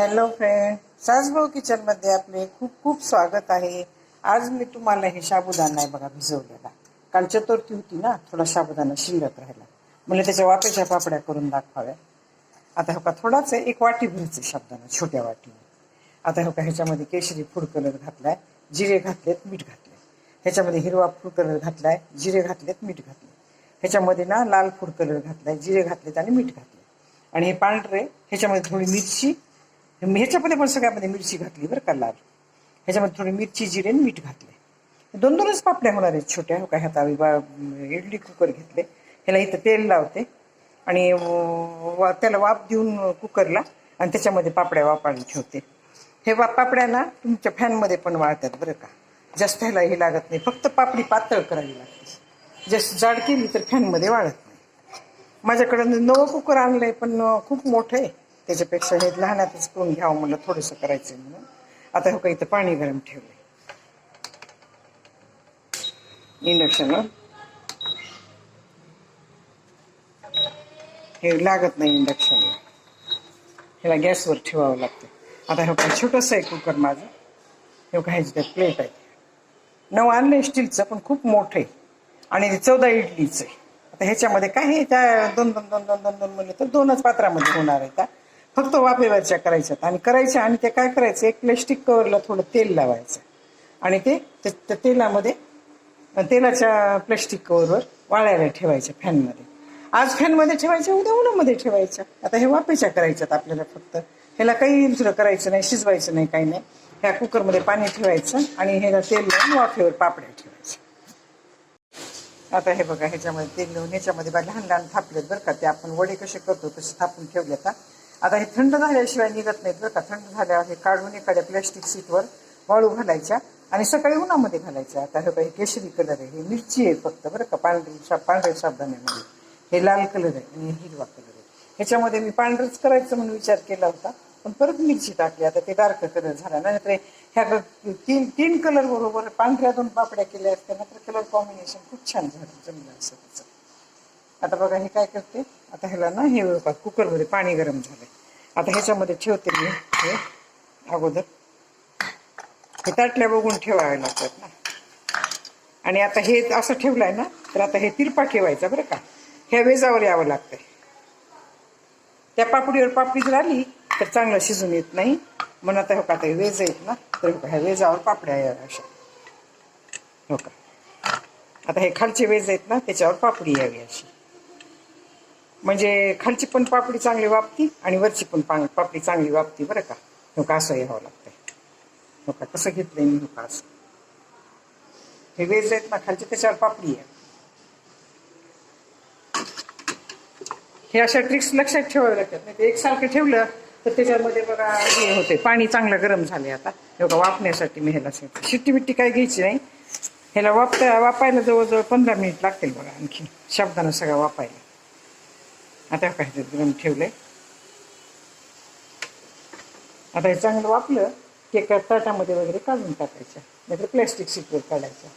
Hello friend सासभाऊ किचनमध्ये आपले खूप खूप स्वागत आहे. आज मी तुम्हाला हे साबुदाणा आहे बघा भिजवलेला. काल चतुर्थी होती ना थोडा साबुदाणा शिल्लक राहिला. म्हणजे त्याच्या वापेच्या पापड्या करून दाखवाव्या. आता हो का थोडाच आहे एक वाटी भरायचं साबुदाणा छोट्या वाटीने. आता हो का ह्याच्यामध्ये केशरी फूड कलर घातलाय जिरे घातलेत मीठ घातले ह्याच्यामध्ये हिरवा फूड कलर घातलाय जिरे घातलेत मीठ घातले ह्याच्यामध्ये ना लाल फूड कलर घातलाय जिरे घातलेत आणि मीठ घातले आणि हे पांढरे ह्याच्यामध्ये थोडी मिरची ह्याच्यामध्ये पण सगळ्यामध्ये मिरची घातली बरं का लाल. ह्याच्यामध्ये थोडी मिरची जिरे आणि मीठ घातले दोन दोनच पापड्या होणार आहेत छोट्या हो काय आता बा इडली कुकर घेतले. ह्याला इथं तेल लावते. आणि वा- त्याला वाफ देऊन कुकरला आणि त्याच्यामध्ये पापड्या वापरून ठेवते. हे वा पापड्याला तुमच्या फॅनमध्ये पण वाळतात बरं का. जास्त ह्याला हे लागत नाही. फक्त पापडी पातळ करावी लागते. जास्त जाड केली तर फॅनमध्ये वाळत नाही. माझ्याकडं नवं कुकर आणलं आहे पण खूप मोठं आहे. त्याच्यापेक्षा हे लहानातच करून घ्यावं म्हणलं थोडंसं करायचं म्हणून. आता हो का इथं पाणी गरम ठेवलं इंडक्शनवर हे लागत नाही इंडक्शनला ह्याला गॅसवर ठेवावं लागतं. आता हो हे काय छोटंसं आहे कुकर माझं. हे हो काय प्लेट आहे. नऊ आणलं आहे स्टीलचं पण खूप मोठं आहे. आणि ते चौदा इडलीचं आहे. आता ह्याच्यामध्ये काय आहे? त्या दोन दोन दोन दोन दोन दोन म्हणले तर दोनच पात्रामध्ये होणार आहे का? फक्त वाफेवरच्या करायच्यात. आणि करायच्या आणि ते काय करायचं? एक प्लॅस्टिक कवरला थोडं तेल लावायचं. आणि ते त्या तेलामध्ये तेलाच्या प्लॅस्टिक कवरवर वाळायला ठेवायच्या फॅनमध्ये. आज फॅनमध्ये ठेवायच्या उद्या उन्हामध्ये ठेवायच्या. आता हे वाफेच्या करायच्यात आपल्याला फक्त. ह्याला काही दुसरं करायचं नाही शिजवायचं नाही काही नाही. ह्या कुकरमध्ये पाणी ठेवायचं आणि ह्याला तेल लावून वाफेवर पापड्या ठेवायच्या. आता हे बघा ह्याच्यामध्ये तेल लावून ह्याच्यामध्ये बा लहान लहान थापलेत बरं का. ते आपण वडे कसे करतो तसे थापून ठेवले का आता हे थंड झाल्याशिवाय निघत नाहीत बरं का. थंड झाल्यावर हे काढून एखाद्या प्लॅस्टिक सीटवर वाळू घालायच्या आणि सकाळी उन्हामध्ये घालायच्या. आता हे काही केशरी कलर आहे हे मिरची आहे फक्त बरं का पांढरी शा पांढऱ्या साबदाण्यामध्ये हे लाल कलर आहे आणि हिरवा कलर आहे. ह्याच्यामध्ये मी पांढरंच करायचं म्हणून विचार केला होता पण परत मिरची टाकली. आता ते डार्क कलर झाला. ना तर ह्या तीन तीन कलर बरोबर पांढऱ्या दोन पापड्या केल्या आहेत ना तर कलर कॉम्बिनेशन खूप छान झालं जमलं असं त्याचं आता बघा हे काय करते? आता ह्याला ना हे बघा कुकरमध्ये पाणी गरम झालं आता ह्याच्यामध्ये ठेवते मी हे अगोदर. हे ताटल्या बघून ठेवावे लागतात ना. आणि आता हे असं ठेवलंय ना तर आता हे तिरपा ठेवायचा बरं का. ह्या वेजावर यावं लागतंय. त्या पापडीवर पापडी जर आली तर चांगलं शिजून येत नाही. म्हणून आता हो का आता वेज आहेत ना तर हो का ह्या वेजावर पापड्या याव्या अशा. हो का. आता हे खालचे वेज आहेत ना त्याच्यावर पापडी यावी अशी. म्हणजे खालची पण पापडी चांगली वापती आणि वरची पण पा- पापडी चांगली वापती बरं का. हो का असं यावं लागतंय. हो का कसं घेतलंय मी हो का असं. हे वेज आहेत ना खालचे त्याच्यावर पापडी आहे. हे अशा ट्रिक्स लक्षात ठेवाव्या लागतात. नाही ते एकसारखं ठेवलं तर त्याच्यामध्ये बघा हे होते पाणी चांगलं गरम झाले आता. हे वापण्यासाठी मी ह्याला सांगते शिट्टी बिट्टी काय घ्यायची नाही. ह्याला वापता वापायला जवळजवळ पंधरा मिनिट लागतील बघा आणखी शब्दानं सगळं वापायला. आता हे काय ह्याच्यात ठेवलं. आहे आता हे चांगलं वापलं की एका ताटामध्ये वगैरे काढून टाकायच्या नाहीतर प्लॅस्टिक सीटवर काढायच्या.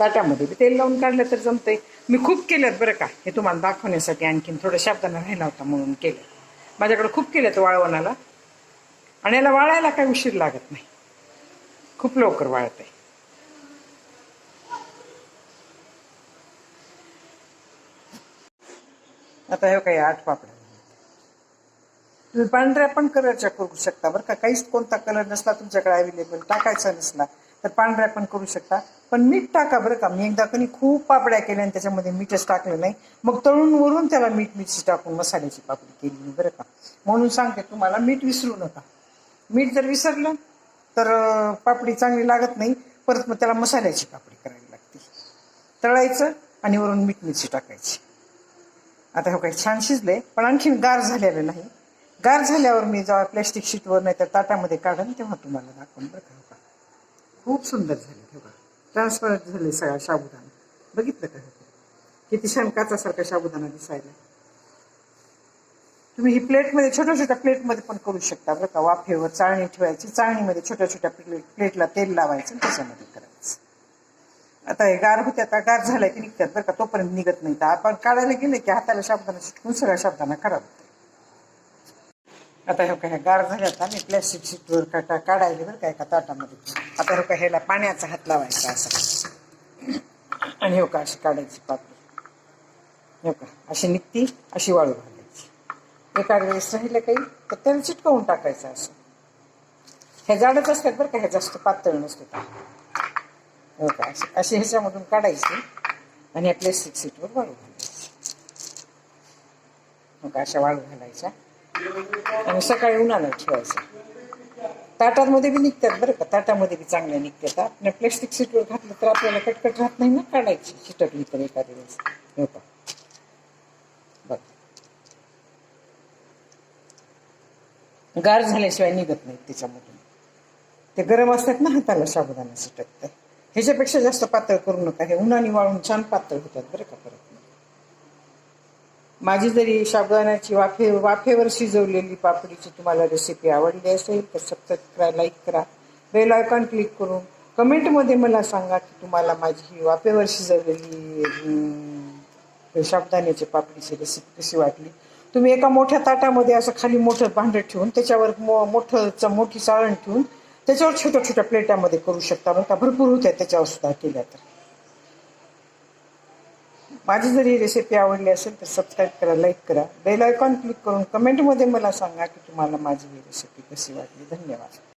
ताटामध्ये बी तेल लावून काढलं तर जमतंय. मी खूप केल्यात बरं का हे तुम्हाला दाखवण्यासाठी आणखीन थोडं शब्दानं राहिला होता म्हणून केलं. माझ्याकडे खूप केल्यात वाळवणाला. आणि याला वाळायला काही उशीर लागत नाही. खूप लवकर वाळत आहे आता हे काही आठ पापड्या तुम्ही पांढऱ्या पण कलरच्या करू शकता बरं का. काहीच कोणता कलर नसला तुमच्याकडे अवेलेबल टाकायचा नसला तर पांढऱ्या पण करू शकता. पण मीठ टाका बरं का. मी एकदा कधी खूप पापड्या केल्या आणि त्याच्यामध्ये मीठच टाकलं नाही. मग तळून वरून त्याला मीठ मिरची टाकून मसाल्याची पापडी केली मी बरं का. म्हणून सांगते तुम्हाला मीठ विसरू नका. मीठ जर विसरलं तर पापडी चांगली लागत नाही. परत मग त्याला मसाल्याची पापडी करावी लागते. तळायचं आणि वरून मीठ मिरची टाकायची. आता हो काही छान शिजले पण आणखीन गार झालेलं नाही. गार झाल्यावर मी जेव्हा प्लॅस्टिक शीटवर नाही तर ताटामध्ये काढन तेव्हा तुम्हाला दाखवून बरं का हो का खूप सुंदर झाले हे बघा. ट्रान्सपरंट झाले सगळा साबुदाणा. बघितलं का किती छान काचासारखा साबुदाणा दिसायला. तुम्ही ही प्लेटमध्ये छोट्या छोट्या प्लेटमध्ये पण करू शकता बरं का. वाफेवर चाळणी ठेवायची चाळणीमध्ये छोट्या छोट्या प्लेट प्लेटला तेल लावायचं त्याच्यामध्ये करायचं. आता हे गार होते आता गार झालाय की निघतात बरं का तोपर्यंत निघत नाही. तर आपण काढायला गेले की हाताला शब्दाना चिटकून सगळ्या शब्दांना करावं लागतं. आता हे काय गार झाल्या आता मी प्लॅस्टिक शीटवर काटा काढायला बरं काय एका ताटामध्ये. आता हे काय ह्याला पाण्याचा हात लावायचा असा. आणि हो का अशी काढायची पापडी हो का अशी निघती अशी वाळू घालायची. एखाद वेळेस राहिलं काही तर त्याला चिटकवून टाकायचं असं. हे जाडच असतात बरं का हे जास्त पातळ नसते हो का? अशी ह्याच्यामधून काढायची आणि या सिक्स सीटवर वाळू घालायची. हो का? अशा वाळू घालायच्या. आणि सकाळी उन्हाळ्यात ठेवायचं. ताटामध्ये बी निघतात बरं का? ताटामध्ये बी चांगल्या निघतात. आपण प्लॅस्टिक सीटवर घातलं तर आपल्याला कटकट राहत नाही ना काढायची. चिटकली तर एखाद्या वेळेस. हो का? बघ. गार झाल्याशिवाय निघत नाहीत त्याच्यामधून. ते गरम असतात ना हाताला साबुदाना चिटकतं ह्याच्यापेक्षा जास्त पातळ करू नका. हे उन्हाने वाळून छान पातळ होतात बरं का परत. माझी जरी साबुदाण्याची वाफे वाफेवर शिजवलेली पापडीची तुम्हाला रेसिपी आवडली असेल तर सबस्क्राईब करा लाईक करा. बेल आयकॉन क्लिक करून कमेंटमध्ये मला सांगा की तुम्हाला माझी ही वाफेवर शिजवलेली अं, साबुदाण्याची पापडीची रेसिपी कशी वाटली. तुम्ही एका मोठ्या ताटामध्ये असं खाली मोठं भांडं ठेवून त्याच्यावर मो मोठं च- मोठी चाळण ठेवून त्याच्यावर छोट्या छोट्या प्लेटामध्ये करू शकता. बरं का भरपूर होत्या त्याच्यावर सुद्धा केल्या तर. माझी जर ही रेसिपी आवडली असेल तर सबस्क्राईब करा लाईक करा. बेल आयकॉन क्लिक करून कमेंटमध्ये मला सांगा की तुम्हाला माझी ही रेसिपी कशी वाटली. धन्यवाद.